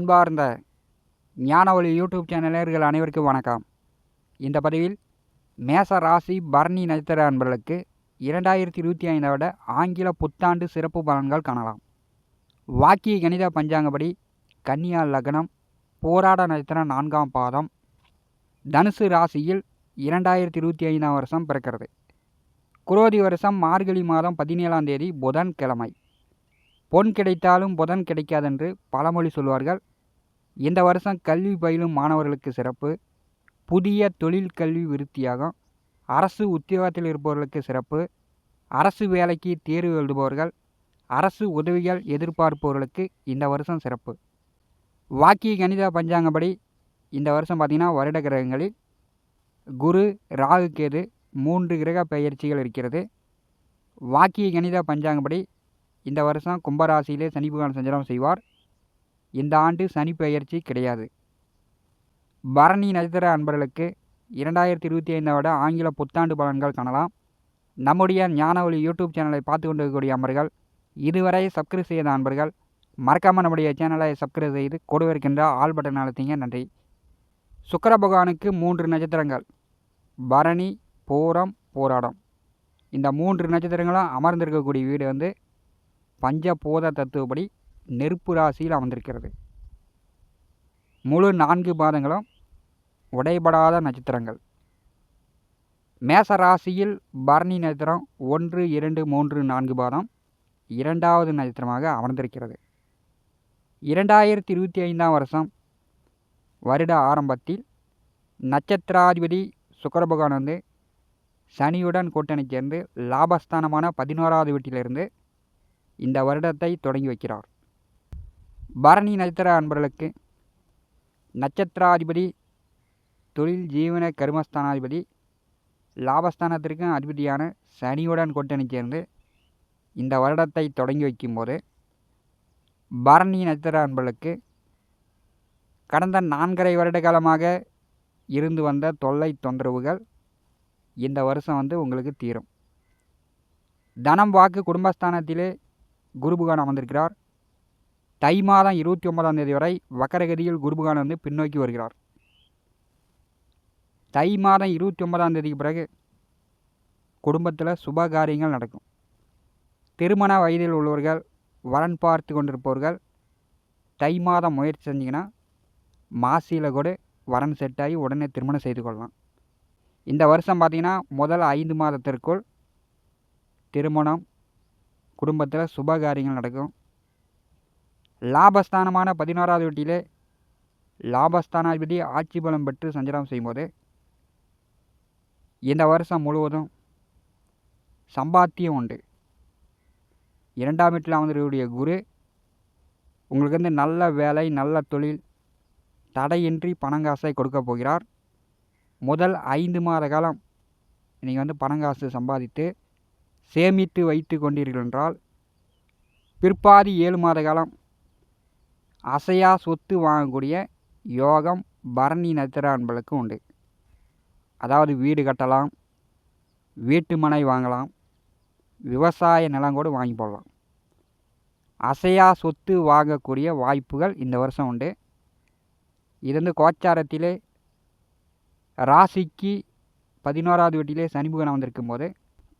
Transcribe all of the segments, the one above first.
அன்பார்ந்த ஞானவழி யூடியூப் சேனலர்கள் அனைவருக்கும் வணக்கம். இந்த பதிவில் மேச ராசி பரணி நட்சத்திர அன்பர்களுக்கு இரண்டாயிரத்தி இருபத்தி ஐந்தை விட ஆங்கில புத்தாண்டு சிறப்பு பலன்கள் காணலாம். வாக்கிய கணித பஞ்சாங்கப்படி கன்னியா லக்னம் போராட நட்சத்திரம் நான்காம் பாதம் தனுசு ராசியில் இரண்டாயிரத்தி இருபத்தி ஐந்தாம் வருஷம் பிறக்கிறது. குரோதி வருஷம் மார்கழி மாதம் பதினேழாம் தேதி புதன் கிழமை பொன் கிடைத்தாலும் புதன் கிடைக்காதென்று பழமொழி சொல்வார்கள். இந்த வருஷம் கல்வி பயிலும் மாணவர்களுக்கு சிறப்பு. புதிய தொழில் கல்வி விருத்தியாகும் அரசு உத்தியோகத்தில் இருப்பவர்களுக்கு சிறப்பு. அரசு வேலைக்கு தேர்வு எழுதுபவர்கள் அரசு உதவிகள் எதிர்பார்ப்பவர்களுக்கு இந்த வருஷம் சிறப்பு. வாக்கிய கணித பஞ்சாங்கப்படி இந்த வருஷம் பார்த்திங்கன்னா வருட கிரகங்களில் குரு ராகு கேது மூன்று கிரக பயிற்சிகள் இருக்கிறது. வாக்கிய கணித பஞ்சாங்கப்படி இந்த வருஷம் கும்பராசியிலே சனி பகவான் சஞ்சாரம் செய்வார். இந்த ஆண்டு சனி பெயர்ச்சி கிடையாது. பரணி நட்சத்திர அன்பர்களுக்கு இரண்டாயிரத்தி இருபத்தி ஐந்தாவோட ஆங்கில புத்தாண்டு பலன்கள் காணலாம். நம்முடைய ஞானவழி யூடியூப் சேனலை பார்த்து கொண்டிருக்கக்கூடிய அன்பர்கள் இதுவரை சப்ஸ்கிரைப் செய்த அன்பர்கள் மறக்காமல் நம்முடைய சேனலை சப்ஸ்கிரைப் செய்து கொடுவிருக்கின்ற ஆல் பட்டன் அழுத்திங்க நன்றி. சுக்கர பகவானுக்கு மூன்று நட்சத்திரங்கள் பரணி பூரம் போராடம். இந்த மூன்று நட்சத்திரங்களும் அமர்ந்திருக்கக்கூடிய வீடு வந்து பஞ்சபூத தத்துவப்படி நெருப்பு ராசியில் அமர்ந்திருக்கிறது. முழு நான்கு பாதங்களும் உடைபடாத நட்சத்திரங்கள். மேச ராசியில் பரணி நட்சத்திரம் ஒன்று இரண்டு மூன்று நான்கு பாதம் இரண்டாவது நட்சத்திரமாக அமர்ந்திருக்கிறது. இரண்டாயிரத்தி இருபத்தி ஐந்தாம் வருஷம் வருட ஆரம்பத்தில் நட்சத்திராதிபதி சுக்கர பகவான் வந்து சனியுடன் கூட்டணி சேர்ந்து லாபஸ்தானமான பதினோராவது வீட்டிலிருந்து இந்த வருடத்தை தொடங்கி வைக்கிறார். பரணி நட்சத்திர அன்பர்களுக்கு நட்சத்திராதிபதி தொழில் ஜீவன கர்மஸ்தானாதிபதி லாபஸ்தானத்திற்கும் அதிபதியான சனியுடன் கூட்டணி சேர்ந்து இந்த வருடத்தை தொடங்கி வைக்கும்போது பரணி நட்சத்திர அன்பர்களுக்கு கடந்த நான்கரை வருட காலமாக இருந்து வந்த தொல்லை தொந்தரவுகள் இந்த வருஷம் வந்து உங்களுக்கு தீரும். தனம் வாக்கு குடும்பஸ்தானத்திலே குருபுகான் அமர்ந்திருக்கிறார். தை மாதம் இருபத்தி ஒன்பதாம் தேதி வரை வக்கரகதியில் குருபகான் வந்து பின்னோக்கி வருகிறார். தை மாதம் இருபத்தி ஒன்பதாம் தேதிக்கு பிறகு குடும்பத்தில் சுப காரியங்கள் நடக்கும். திருமண வயதில் உள்ளவர்கள் வரன் பார்த்து கொண்டிருப்பவர்கள் தை மாதம் முயற்சி செஞ்சிங்கன்னா மாசியில் கூட வரன் செட் ஆகி உடனே திருமணம் செய்து கொள்ளலாம். இந்த வருஷம் பார்த்திங்கன்னா முதல் ஐந்து மாதத்திற்குள் திருமணம் குடும்பத்தில் சுப காரியங்கள் நடக்கும். லாபஸ்தானமான பதினோராவது வீட்டிலே லாபஸ்தானாதிபதி ஆட்சி பலம் பெற்று சஞ்சாரம் செய்யும்போது இந்த வருஷம் முழுவதும் சம்பாத்தியம் உண்டு. இரண்டாம் வீட்டில் அமர்ந்திருக்கக்கூடிய குரு உங்களுக்கு வந்து நல்ல வேலை நல்ல தொழில் தடையின்றி பணங்காசை கொடுக்க போகிறார். முதல் ஐந்து மாத காலம் நீங்கள் வந்து பணங்காசு சம்பாதித்து சேமித்து வைத்து கொண்டீர்கள் என்றால் பிற்பாதி ஏழு மாத காலம் அசையா சொத்து வாங்கக்கூடிய யோகம் பரணி நட்சத்திர அன்பளுக்கு உண்டு. அதாவது வீடு கட்டலாம் வீட்டு மனை வாங்கலாம் விவசாய நிலம் கூட வாங்கி போடலாம். அசையா சொத்து வாங்கக்கூடிய வாய்ப்புகள் இந்த வருஷம் உண்டு. இது வந்து கோச்சாரத்திலே ராசிக்கு பதினோராவது வீட்டிலே சனிபுகனம் வந்திருக்கும் போது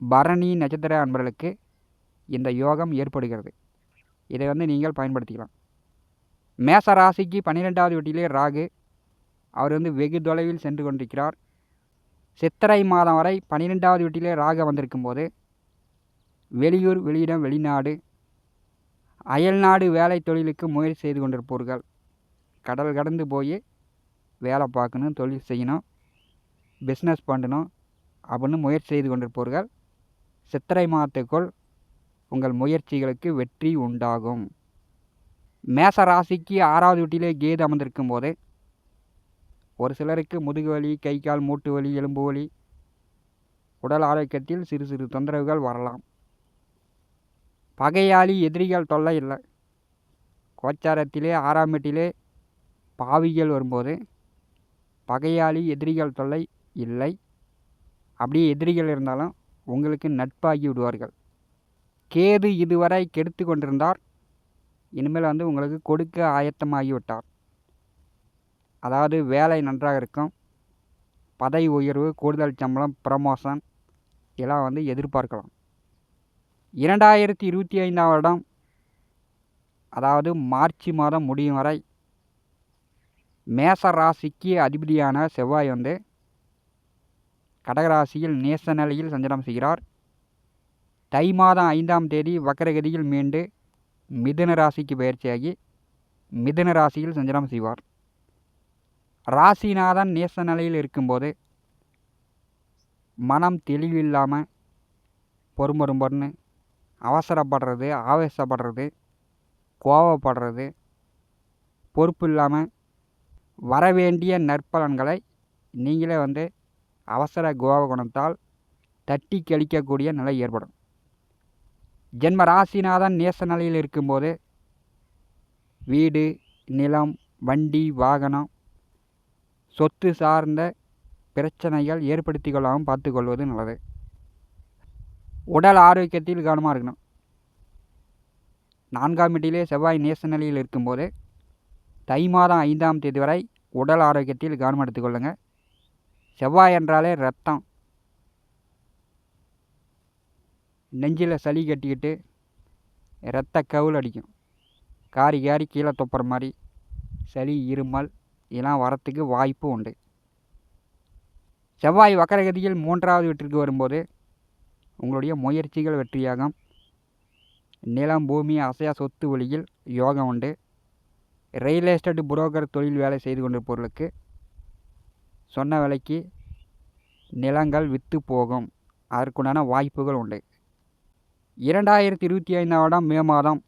பரணி நட்சத்திர அன்பர்களுக்கு இந்த யோகம் ஏற்படுகிறது. இதை வந்து நீங்கள் பயன்படுத்திக்கலாம். மேச ராசிக்கு பன்னிரெண்டாவது வீட்டிலே ராகு. அவர் வந்து வெகு தொலைவில் சென்று கொண்டிருக்கிறார். சித்திரை மாதம் வரை பன்னிரெண்டாவது வீட்டிலே ராகு வந்திருக்கும் போது வெளியூர் வெளியிடம் வெளிநாடு அயல்நாடு வேலை தொழிலுக்கு முயற்சி செய்து கொண்டிருப்பவர்கள். கடல் கடந்து போய் வேலை பார்க்கணும் தொழில் செய்யணும் பிஸ்னஸ் பண்ணணும் அப்படின்னு முயற்சி செய்து கொண்டிருப்பவர்கள். சித்திரை மாதத்துக்குள் உங்கள் முயற்சிகளுக்கு வெற்றி உண்டாகும். மேச ராசிக்கு ஆறாவது வீட்டிலே கேது அமர்ந்திருக்கும் போது ஒரு சிலருக்கு முதுகு வலி கை கால் மூட்டு வலி எலும்பு வலி உடல் ஆரோக்கியத்தில் சிறு சிறு தொந்தரவுகள் வரலாம். பகையாளி எதிரிகள் தொல்லை இல்லை. கோச்சாரத்திலே ஆறாம் வீட்டிலே பாவிகள் வரும்போது பகையாளி எதிரிகள் தொல்லை இல்லை. அப்படியே எதிரிகள் இருந்தாலும் உங்களுக்கு நட்பாகி விடுவார்கள். கேது இதுவரை கெடுத்து கொண்டிருந்தார். இனிமேல் வந்து உங்களுக்கு கொடுக்க ஆயத்தமாகிவிட்டார். அதாவது வேலை நன்றாக இருக்கும். பதவி உயர்வு கூடுதல் சம்பளம் ப்ரமோஷன் இதெல்லாம் வந்து எதிர்பார்க்கலாம். இரண்டாயிரத்தி இருபத்தி ஐந்தாம் வருடம் அதாவது மார்ச் மாதம் முடியும் வரை மேச ராசிக்கு அதிபதியான செவ்வாய் வந்து கடகராசியில் நேச நிலையில் சஞ்சலம் செய்கிறார். தை மாதம் ஐந்தாம் தேதி வக்கரகதியில் மீண்டு மிதுன ராசிக்கு பயிற்சியாகி மிதுன ராசியில் சஞ்சலம் செய்வார். ராசிநாதன் நேச நிலையில் இருக்கும்போது மனம் தெளிவில்லாமல் பொறுமொரும்பொருன்னு அவசரப்படுறது ஆவேசப்படுறது கோவப்படுறது பொறுப்பு இல்லாமல் வரவேண்டிய நற்பலன்களை நீங்களே வந்து அவசர கோப குணத்தால் தட்டி கழிக்கக்கூடிய நிலை ஏற்படும். ஜென்ம ராசிநாதன் நேசநிலையில் இருக்கும்போது வீடு நிலம் வண்டி வாகனம் சொத்து சார்ந்த பிரச்சனைகள் ஏற்படுத்தி கொள்ளாமல் பார்த்துக்கொள்வது நல்லது. உடல் ஆரோக்கியத்தில் கவனமாக இருக்கணும். நான்காம் வீட்டிலே செவ்வாய் நேசநிலையில் இருக்கும்போது தை மாதம் ஐந்தாம் தேதி வரை உடல் ஆரோக்கியத்தில் கவனம் எடுத்துக்கொள்ளுங்கள் செவ்வாய் என்றாலே ரத்தம். நெஞ்சில் சளி கட்டிக்கிட்டு ரத்த கவுல் அடிக்கும். காரி காரி கீழே துப்புற மாதிரி சளி இருமல் இதெல்லாம் வரத்துக்கு வாய்ப்பு உண்டு. செவ்வாய் வக்கரகதியில் மூன்றாவது வீட்டிற்கு வரும்போது உங்களுடைய முயற்சிகள் வெற்றியாகும். நிலம் பூமி அசையா சொத்து வழியில் யோகம் உண்டு. ரியல் எஸ்டேட் புரோக்கர் தொழில் வேலை செய்து கொண்டிருப்பவர்களுக்கு சொன்ன விலைக்கு நிலங்கள் விற்று போகும். அதற்குண்டான வாய்ப்புகள் உண்டு. இரண்டாயிரத்தி இருபத்தி ஐந்தாம் மே மாதம்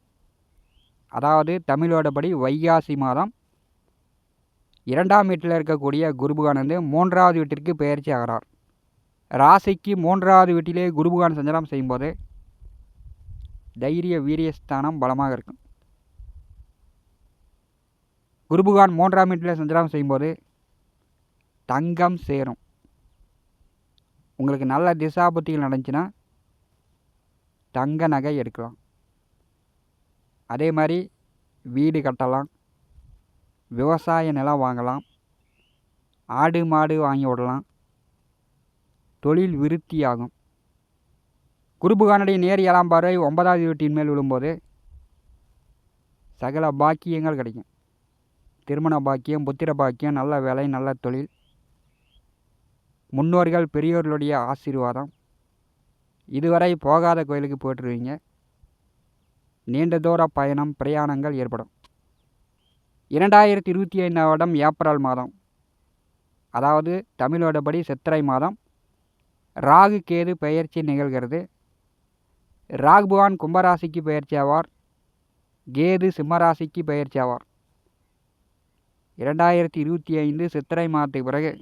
அதாவது தமிழோடபடி வைகாசி மாதம் இரண்டாம் வீட்டில் இருக்கக்கூடிய குருபகான் வந்து மூன்றாவது வீட்டிற்கு பெயர்ச்சி ஆகிறார். ராசிக்கு மூன்றாவது வீட்டிலே குருபகான் சஞ்சாரம் செய்யும்போது தைரிய வீரியஸ்தானம் பலமாக இருக்கும். குருபுகான் மூன்றாம் வீட்டில் சஞ்சாரம் செய்யும்போது தங்கம் சேரும். உங்களுக்கு நல்ல திசாபுத்திகள் நடந்துச்சுன்னா தங்க நகை எடுக்கலாம். அதே மாதிரி வீடு கட்டலாம். விவசாய நிலம் வாங்கலாம். ஆடு மாடு வாங்கி விடலாம். தொழில் விருத்தியாகும். குருபுகானுடைய நேர் ஏழாம் பார்வை ஒன்பதாவது வீட்டின் மேல் விழும்போது சகல பாக்கியங்கள் கிடைக்கும். திருமண பாக்கியம் புத்திர பாக்கியம் நல்ல வேலை நல்ல தொழில். முன்னோர்கள் பெரியோர்களுடைய ஆசீர்வாதம். இதுவரை போகாத கோயிலுக்கு போயிட்டுருவீங்க. நீண்ட தூர பயணம் பிரயாணங்கள் ஏற்படும். இரண்டாயிரத்தி இருபத்தி ஐந்தாம் வருடம் ஏப்ரல் மாதம். அதாவது தமிழோடபடி சித்திரை மாதம். ராகு கேது பெயர்ச்சி நிகழ்கிறது. ராகு பகவான் கும்பராசிக்கு பெயர்ச்சி ஆவார். கேது சிம்மராசிக்கு பெயர்ச்சி ஆவார். இரண்டாயிரத்தி இருபத்தி ஐந்து சித்திரை மாதத்துக்கு பிறகு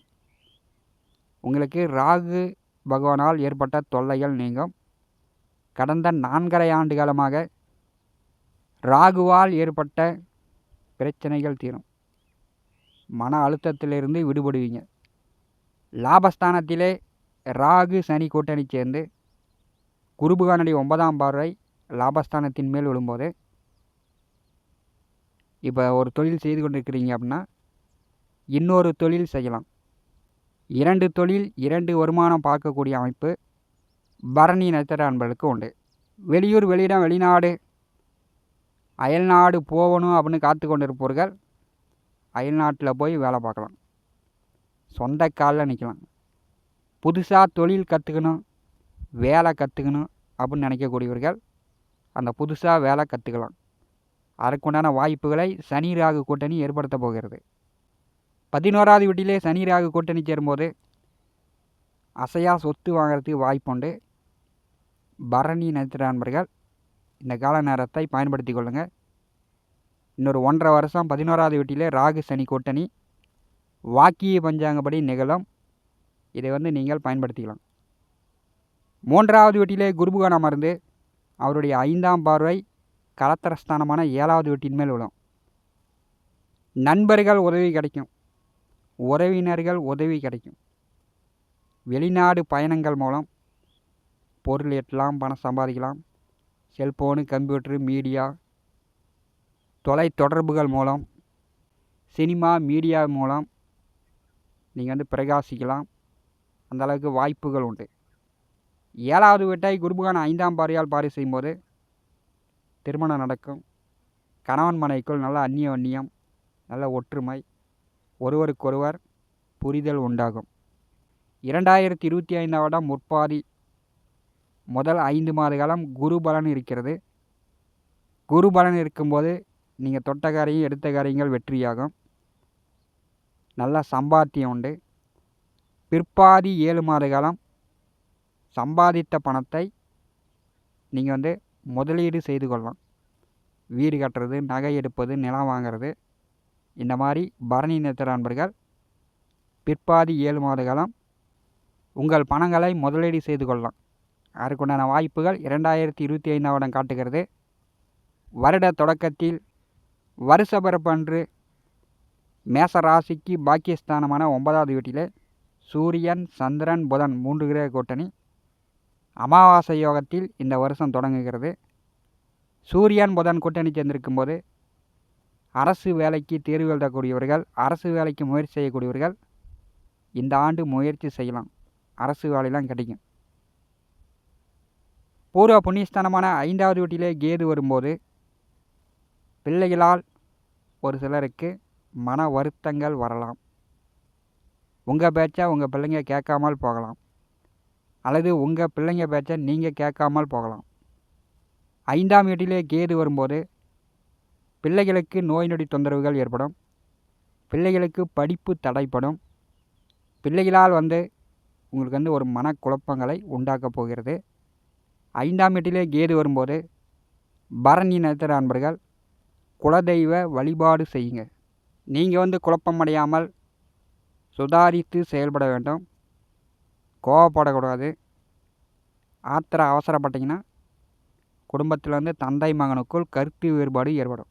உங்களுக்கு ராகு பகவானால் ஏற்பட்ட தொல்லைகள் நீங்கும். கடந்த நான்கரை ஆண்டு காலமாக ராகுவால் ஏற்பட்ட பிரச்சனைகள் தீரும். மன அழுத்தத்திலிருந்து விடுபடுவீங்க. லாபஸ்தானத்திலே ராகு சனி கூட்டணி சேர்ந்து குருபுகானடி ஒன்பதாம் பார்வை லாபஸ்தானத்தின் மேல் விழும்போது இப்போ ஒரு தொழில் செய்து கொண்டிருக்கிறீங்க அப்படின்னா இன்னொரு தொழில் செய்யலாம். இரண்டு தொழில் இரண்டு வருமானம் பார்க்கக்கூடிய அமைப்பு பரணி நட்சத்திர அன்பர்களுக்கு உண்டு. வெளியூர் வெளியிடம் வெளிநாடு அயல்நாடு போகணும் அப்படின்னு காத்து கொண்டு இருப்பவர்கள் அயல்நாட்டில் போய் வேலை பார்க்கலாம். சொந்த காலில் நிற்கலாம் புதுசாக தொழில் கற்றுக்கணும் வேலை கற்றுக்கணும் அப்படின்னு நினைக்கக்கூடியவர்கள் அந்த புதுசாக வேலை கற்றுக்கலாம் அதற்குண்டான வாய்ப்புகளை சனி ராகு கூட்டணி ஏற்படுத்த போகிறது. பதினோராவது வீட்டிலே சனி ராகு கூட்டணி சேரும்போது அசையா சொத்து வாங்குறதுக்கு வாய்ப்புண்டு. பரணி நட்சத்திர நண்பர்கள் இந்த கால நேரத்தை பயன்படுத்தி கொள்ளுங்கள் இன்னொரு ஒன்றரை வருஷம் பதினோராவது வீட்டிலே ராகு சனி கூட்டணி வாக்கிய பஞ்சாங்கப்படி நிகழும். இதை வந்து நீங்கள் பயன்படுத்திக்கலாம். மூன்றாவது வீட்டிலே குருபுகான் அமர்ந்து அவருடைய ஐந்தாம் பார்வை கலத்தரஸ்தானமான ஏழாவது வீட்டின் மேல் விழும். நண்பர்கள் உதவி கிடைக்கும். உறவினர்கள் உதவி கிடைக்கும். வெளிநாடு பயணங்கள் மூலம் பொருள் எட்டலாம் பணம் சம்பாதிக்கலாம். செல்ஃபோனு கம்ப்யூட்ரு மீடியா தொலை தொடர்புகள் மூலம் சினிமா மீடியா மூலம் நீங்கள் வந்து பிரகாசிக்கலாம். அந்த அளவுக்கு வாய்ப்புகள் உண்டு. ஏழாவது வீட்டை குருபகான் ஐந்தாம் பாரியால் பாரி செய்யும்போது திருமணம் நடக்கும். கணவன் மனைக்குள் நல்ல அந்நிய அந்நியம் நல்ல ஒற்றுமை ஒருவருக்கொருவர் புரிதல் உண்டாகும். இரண்டாயிரத்தி இருபத்தி ஐந்தாம் வருடம் முற்பாதி முதல் ஐந்து மாத காலம் குரு பலன் இருக்கிறது. குரு பலன் இருக்கும்போது நீங்கள் தொட்ட காரியம் எடுத்த காரியங்கள் வெற்றியாகும். நல்ல சம்பாத்தியம் உண்டு. பிற்பாதி ஏழு மாத காலம் சம்பாதித்த பணத்தை நீங்கள் வந்து முதலீடு செய்து கொள்ளலாம். வீடு கட்டுறது நகை எடுப்பது நிலம் வாங்கிறது. இந்த மாதிரி பரணி நேத்திர அன்பர்கள் பிற்பாதி ஏழு மாத காலம் உங்கள் பணங்களை முதலீடு செய்து கொள்ளலாம். அதற்குண்டான வாய்ப்புகள் இரண்டாயிரத்தி இருபத்தி ஐந்தாம் வருடம் காட்டுகிறது. வருட தொடக்கத்தில் வருஷ பிறப்பன்று மேச ராசிக்கு பாக்கியஸ்தானமான ஒன்பதாவது வீட்டிலே சூரியன் சந்திரன் புதன் மூன்று கிரக கூட்டணி அமாவாசை யோகத்தில் இந்த வருஷம் தொடங்குகிறது. சூரியன் புதன் கூட்டணி சேர்ந்திருக்கும் போது அரசு வேலைக்கு தேர்வு எழுதக்கூடியவர்கள் அரசு வேலைக்கு முயற்சி செய்யக்கூடியவர்கள் இந்த ஆண்டு முயற்சி செய்யலாம். அரசு வேலையெல்லாம் கிடைக்கும். பூர்வ புண்ணியஸ்தானமான ஐந்தாவது வீட்டிலே கேது வரும்போது பிள்ளைகளால் ஒரு சிலருக்கு மன வருத்தங்கள் வரலாம். உங்கள் பேச்சை உங்கள் பிள்ளைங்க கேட்காமல் போகலாம். அல்லது உங்கள் பிள்ளைங்க பேச்சை நீங்கள் கேட்காமல் போகலாம். ஐந்தாம் வீட்டிலே கேது வரும்போது பிள்ளைகளுக்கு நோய் நொடி தொந்தரவுகள் ஏற்படும். பிள்ளைகளுக்கு படிப்பு தடைப்படும். பிள்ளைகளால் வந்து உங்களுக்கு வந்து ஒரு மனக்குழப்பங்களை உண்டாக்கப் போகிறது. ஐந்தாம் வீட்டிலே கேது வரும்போது பரணி நட்சத்திர அன்பர்கள் குலதெய்வ வழிபாடு செய்யுங்க. நீங்கள் வந்து குழப்பமடையாமல் சுதாரித்து செயல்பட வேண்டும். கோவப்படக்கூடாது. ஆத்திர அவசரப்பட்டீங்கன்னா குடும்பத்தில் வந்து தந்தை மகனுக்குள் கருத்து வேறுபாடு ஏற்படும்.